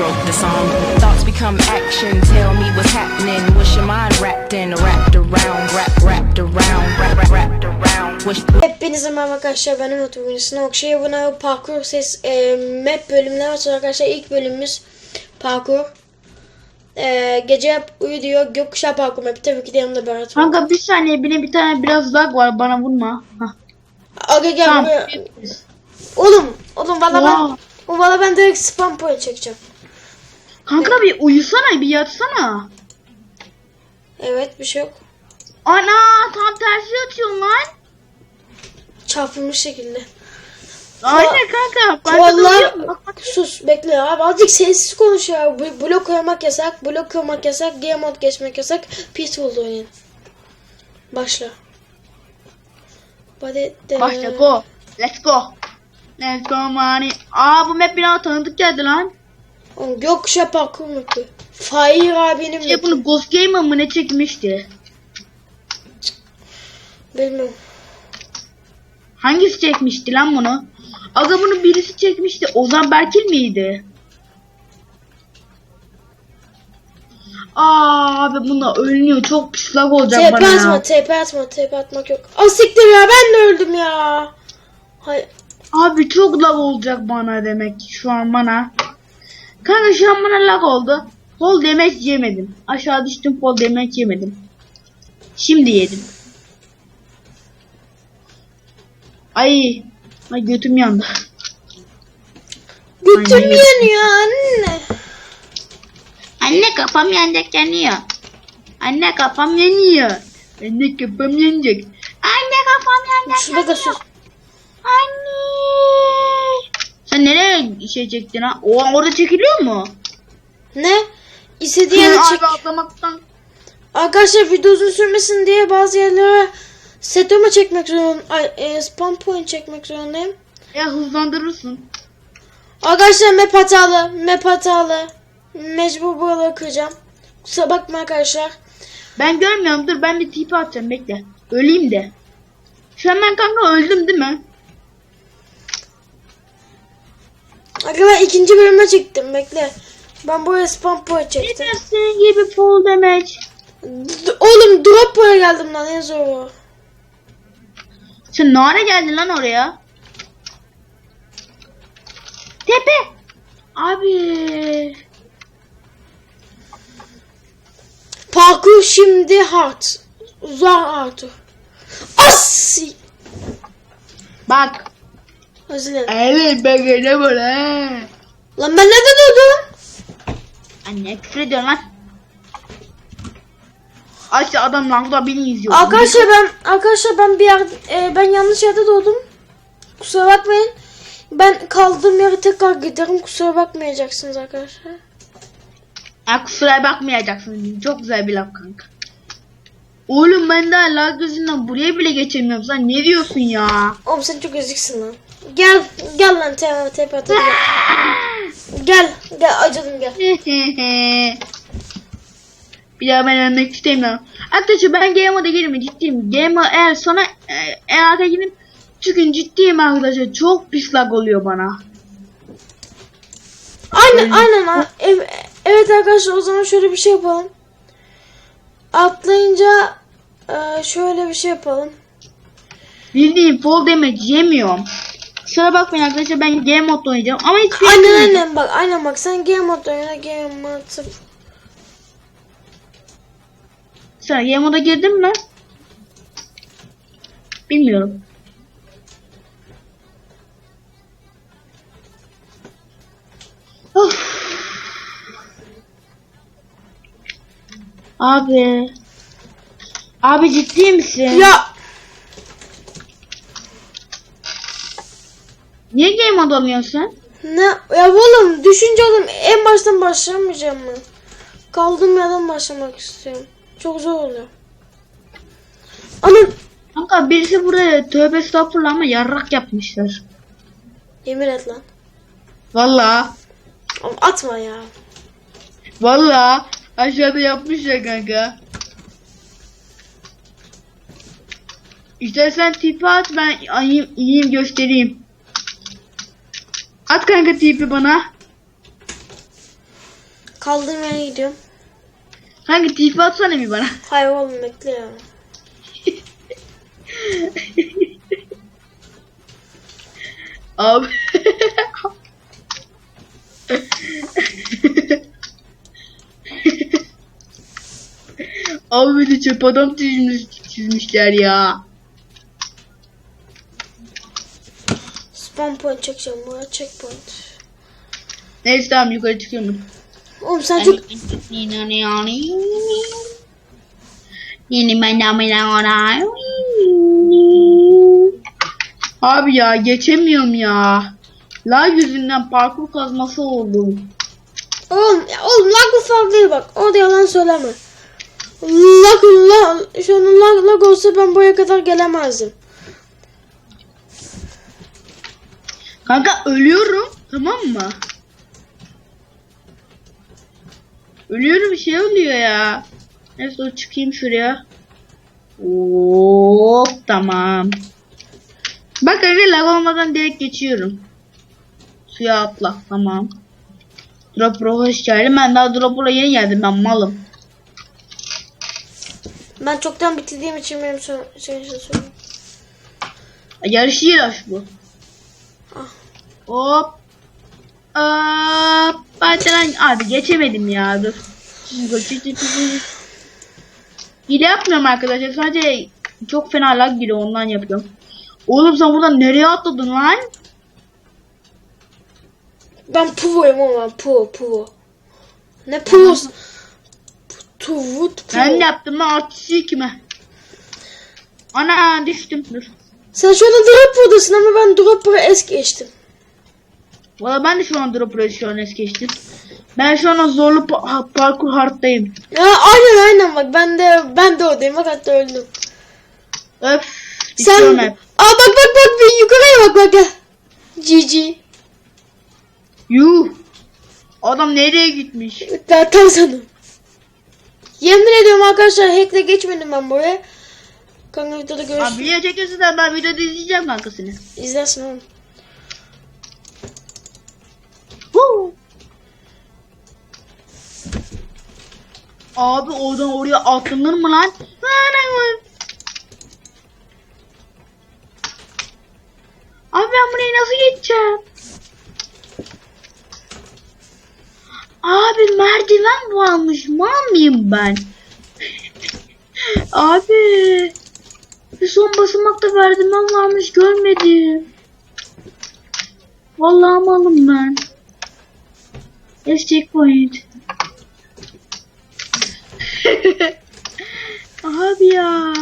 wrote the song. Thoughts become action. Tell me what's happening. What's your mind wrapped in? Wrapped around, wrap, wrapped around, wrap, wrap, wrapped around. What's Hepinize merhaba arkadaşlar ben Umut bugün şey buna parkur ses e, map bölümüne başlıyor arkadaşlar ilk bölümümüz parkur e, gece uyu diyor gökkuşağı parkur map tabii ki de yanımda Berat var. Kanka bir saniye bine bir tane biraz lag var bana vurma. Hah. Aga gel Tamam. buraya. Oğlum oğlum valla Wow. ben valla ben direkt spam point çekeceğim. Kanka bir uyusana bir yatsana. Evet bir şey yok. Ana tam tersi yatıyorsun lan. Çarpılmış şekilde. Aynen kanka. Bak. sus bekle abi azıcık sessiz konuş ya. Bu- Blok koymak yasak, blok koymak yasak, game mode geçmek yasak. Peaceful oynayın. Başla. Başla go. Let's go. Let's go money. Aa bu map bina tanıdık geldi lan. Gökkuşağı parkur mutlu. Fahir abinin Şey bunu Ghost Gamer mı ne çekmişti? Bilmiyorum. Hangisi çekmişti lan bunu? Aga bunu birisi çekmişti. Ozan Berkil miydi? Aa abi bunda ölünüyor. Çok pis lag olacak TP bana atma, ya. TP atma, TP atmak yok. Az siktir ya ben de öldüm ya. Hay Abi çok lag olacak bana demek ki şu an bana. Kanka şu an bana lag oldu. Fall damage yemedim. Aşağı düştüm fall damage yemedim. Şimdi yedim. Ay. Ay götüm yandı. götüm Aynen. yanıyor anne. Anne kafam yanacak yanıyor. Anne kafam yanıyor. Anne kafam yanacak. Anne kafam yanacak Sus bak sus. Sen nereye şey çektin ha? O orada çekiliyor mu? Ne? İstediğin yere Abi çek. atlamaktan. Arkadaşlar video uzun sürmesin diye bazı yerlere setimi çekmek zorundayım. Ay, e, spam point çekmek zorundayım. Ya hızlandırırsın. Arkadaşlar map hatalı. Map hatalı. Mecbur buraları kıracağım. Kusura bakma arkadaşlar. Ben görmüyorum dur ben bir tipi atacağım bekle. Öleyim de. Şu an ben kanka öldüm değil mi? Arkadaşlar ikinci bölüme çektim bekle. Ben buraya spam point çektim. Yine senin gibi fall damage. D- Oğlum drop buraya geldim lan en zoru. Sen nane geldin lan oraya. Tepe. Abi. Parkur şimdi hard. Zor Arthur. As! Bak. Özür dilerim. Evet ben gene ha. Lan ben nerede durdum? Anne küfür ediyorsun lan. Ayşe adam langda beni izliyor. Arkadaşlar ben arkadaşlar ben bir yer e, ben yanlış yerde doğdum. Kusura bakmayın. Ben kaldığım yere tekrar giderim. Kusura bakmayacaksınız arkadaşlar. Ya kusura bakmayacaksın. Çok güzel bir laf kanka. Oğlum ben daha lag yüzünden buraya bile geçemiyorum. Sen ne diyorsun ya? Oğlum sen çok eziksin lan. Gel gel lan tepe tepe tepe gel. Gel acıdım gel. bir daha ben ölmek istemiyorum. Arkadaşlar ben Game Mode'a girme ciddiyim. Game Mode eğer sonra e, eğer gireyim çünkü ciddiyim arkadaşlar. Çok pis lag oluyor bana. Aynen aynen. evet arkadaşlar o zaman şöyle bir şey yapalım. Atlayınca e, şöyle bir şey yapalım. Bildiğin fall damage yemiyorum. Kusura bakmayın arkadaşlar ben Game Mode'da oynayacağım ama hiçbir şey Aynen yapmayacağım. aynen bak aynen bak sen game mode oyna game mode sıfır. Sen Game Mode'a girdin mi? Bilmiyorum. Of. Abi. Abi ciddi misin? Ya Niye Game Mode alıyorsun? ne ya oğlum düşünce oğlum en baştan başlamayacağım mı? Kaldığım yerden başlamak istiyorum. Çok zor oluyor. Anam Kanka birisi buraya tövbe estağfurullah ama yarrak yapmışlar. yemin et lan. Oğlum atma ya. Vallahi aşağıda yapmışlar kanka. İstersen tipi at ben ayım, iyiyim göstereyim. At kanka tipi bana. Kaldığım yere gidiyorum. Kanka tipi atsana bir bana. Hayır oğlum bekle ya. Abi. Abi de çöp adam çizmiş, çizmişler ya. Spawn point çekeceğim buraya checkpoint. Neyse tamam yukarı çıkıyorum. Oğlum sen çok Yeni ben Abi ya geçemiyorum ya. La yüzünden parkur kazması oldum. Oğlum, oğlum lag falan değil bak. O da yalan söyleme. Lag, lag, şu an lag, lag olsa ben buraya kadar gelemezdim. Kanka ölüyorum tamam mı? Ölüyorum bir şey oluyor ya. Neyse dur çıkayım şuraya. Hop tamam. Bak kanka lag olmadan direkt geçiyorum. Suya atla tamam. Dropper'a hoş geldin. Ben daha Dropper'a yeni geldim ben malım. Ben çoktan bitirdiğim için benim şey şey şey söyleyeyim. Yarış değil aş bu. Hop. Hop. Lan. Abi geçemedim ya dur. Hile yapmıyorum arkadaşlar. Sadece çok fena lag giriyor ondan yapıyorum. Oğlum sen buradan nereye atladın lan? Ben Puvo'yum ama Puvo Puvo. Ne Puvo'su? Tuvut Puvo. Ben yaptım lan artistliği kime? Ana düştüm dur. Sen şu anda Dropper'dasın ama ben Dropper'ı es geçtim. Valla ben de şu an Dropper'ı şu an es geçtim. Ben şu an zorlu pa- parkur hardtayım. Ya aynen aynen bak ben de ben de oradayım bak hatta öldüm. Öf. Sen hep. Aa bak bak bak bir yukarıya bak bak gel. GG. Yuh. Adam nereye gitmiş? Ben tam sanırım. Yemin ediyorum arkadaşlar hackle geçmedim ben buraya. Kanka videoda Abi görürsün. video çekiyorsun da ben videoda izleyeceğim kankasını. İzlersin oğlum. Abi oradan oraya atlanır mı lan? Abi ben burayı nasıl geçeceğim? Abi merdiven varmış. Mal mıyım ben? Abi. Son basamakta merdiven varmış görmedim. Vallahi malım ben. Yes checkpoint. Abi ya.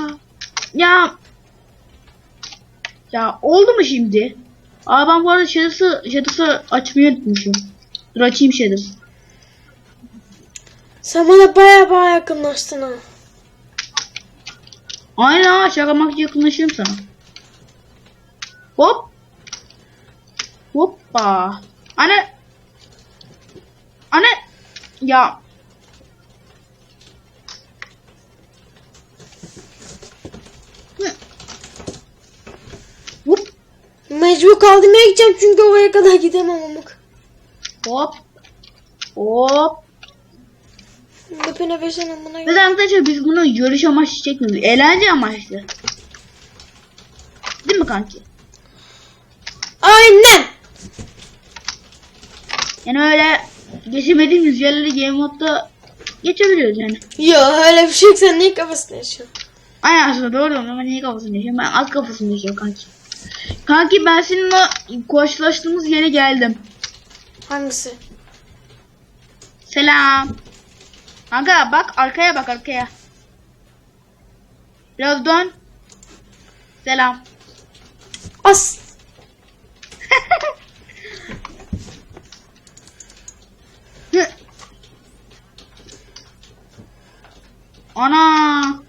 Ya. Ya oldu mu şimdi? Aa ben bu arada Shadows'ı Shadows'ı açmayı unutmuşum. Dur açayım Shadows. Sen bana baya baya yakınlaştın ha. Aynen ha şakamak yakınlaşırım sana. Hop. Hoppa. Anne. Anne. Ya. Mecbur kaldım yere gideceğim çünkü oraya kadar gidemem amık. Hop. Hop. Öpene versene bana. Ve arkadaşlar biz bunu yarış amaçlı çekmiyoruz. Eğlence amaçlı. Değil mi kanki? Aynen. Yani öyle geçemediğimiz yerleri game modda geçebiliyoruz yani. Ya öyle bir şey sen niye kafasını yaşıyorsun? Aynen aslında doğru ama niye kafasını yaşıyorum? Ben az kafasını yaşıyorum kanki. Kanki ben seninle karşılaştığımız yere geldim. Hangisi? Selam. Kanka bak arkaya bak arkaya. Biraz dön. Selam. As. Ana.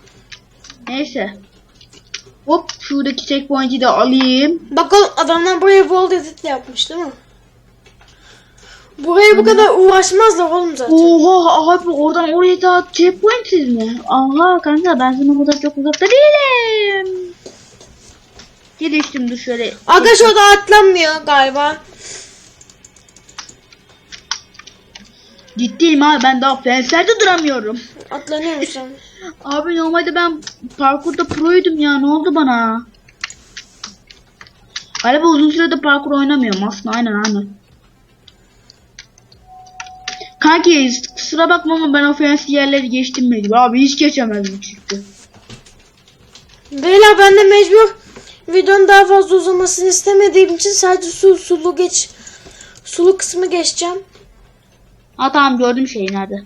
Neyse. Hop şuradaki checkpoint'i de alayım. Bakalım adamlar buraya World Edit yapmış değil mi? Buraya bu kadar uğraşmazlar oğlum zaten. Oha abi oradan oraya da checkpointsiz mi? Aha kanka ben sana burada çok uzakta değilim. Geliştim dur şöyle. Arkadaş orada atlanmıyor galiba. Ciddiyim abi ben daha fenslerde duramıyorum. Atlanıyor musun? Abi normalde ben parkurda proydum ya ne oldu bana? Galiba uzun süredir parkur oynamıyorum aslında aynen aynen. Kanki kusura bakma ama ben o fancy yerleri geçtim mecbur. Abi hiç geçemezdim çünkü. Beyler ben de mecbur videonun daha fazla uzamasını istemediğim için sadece su sulu geç sulu kısmı geçeceğim. Ha tamam gördüm şeyi nerede.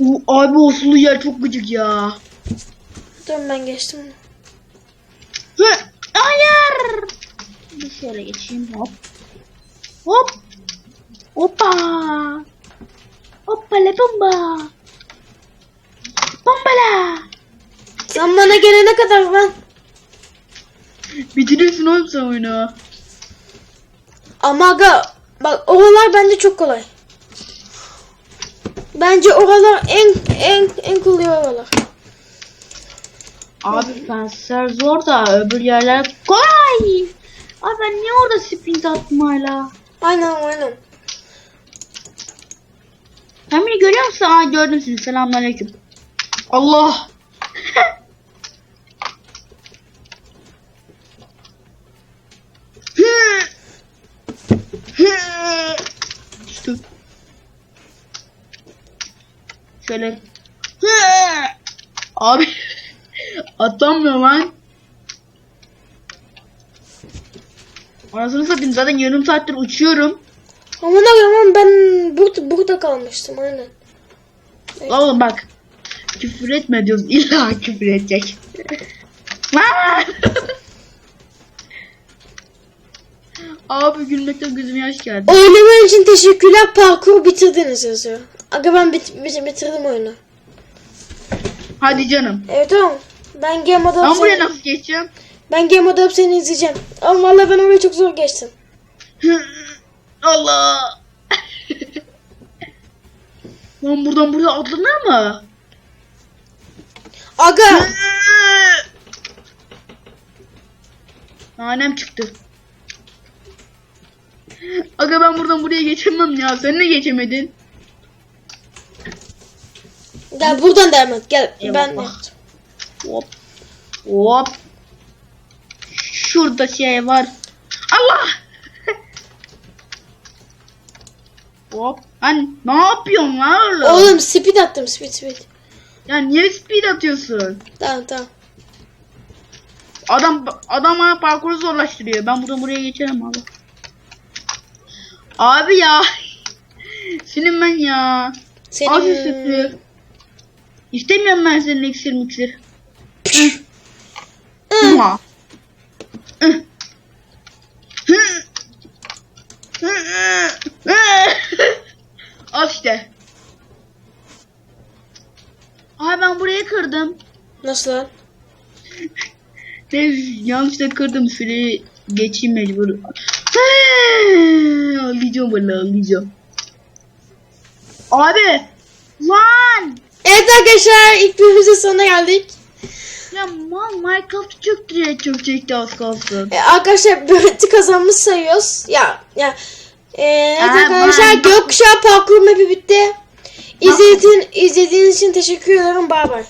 U, abi o sulu yer çok gıcık ya. Dur ben geçtim. Hı, hayır. Bir şöyle geçeyim hop. Hop. Hoppa. Hoppala bomba. Bombala. Sen bana gelene kadar ben Bitirirsin oğlum sen oyunu. ama aga bak oralar bence çok kolay. Bence oralar en en en kolay oralar. Abi fensler zor da öbür yerler kolay. Abi ben niye orada sprint attım hala? Aynen aynen. Sen beni görüyor musun? Aa gördüm sizi. Selamünaleyküm. Allah. Düştüm. Şöyle. Abi atamıyor lan. Anasını satayım zaten yarım saattir uçuyorum. Aman aman ben burada, burada kalmıştım aynen. Oğlum bak. Küfür etme diyoruz. İlla küfür edecek. Abi gülmekten gözüm yaş geldi. Oynaman için teşekkürler parkur bitirdiniz yazıyor. Aga ben bit bit- bitirdim oyunu. Hadi canım. Evet tamam. Ben game moda Ben buraya nasıl geçeceğim? ben game alıp seni izleyeceğim. Ama vallahi ben orayı çok zor geçtim. Allah. Lan buradan buraya atlanır mı? Aga Annem çıktı. Aga ben buradan buraya geçemem ya. Sen ne geçemedin? Gel buradan devam et. Gel ben Eyvallah. Hop. Hop. Şurada şey var. Allah. Hop. Lan ne yapıyorsun lan oğlum? Oğlum speed attım speed speed. Ya niye speed atıyorsun? Tamam tamam. Adam adam bana parkuru zorlaştırıyor. Ben buradan buraya geçerim abi. Abi ya. Senin ben ya. Senin... Şu sütü. İstemiyorum ben senin iksir miksir. Ama. Al işte. Ay ben burayı kırdım. Nasıl lan? Ne yanlışlıkla kırdım süreyi geçeyim mecbur. Ağlayacağım valla ağlayacağım. Abi lan Evet arkadaşlar ilk bölümümüzün sonuna geldik. ya mal Minecraft çok çekti az kalsın. E, arkadaşlar bölümü kazanmış sayıyoruz. Ya ya. E, evet Aa, arkadaşlar ben- gökkuşağı parkur map'i bitti. İzlediğin, izlediğiniz için teşekkür ederim. Bay bay.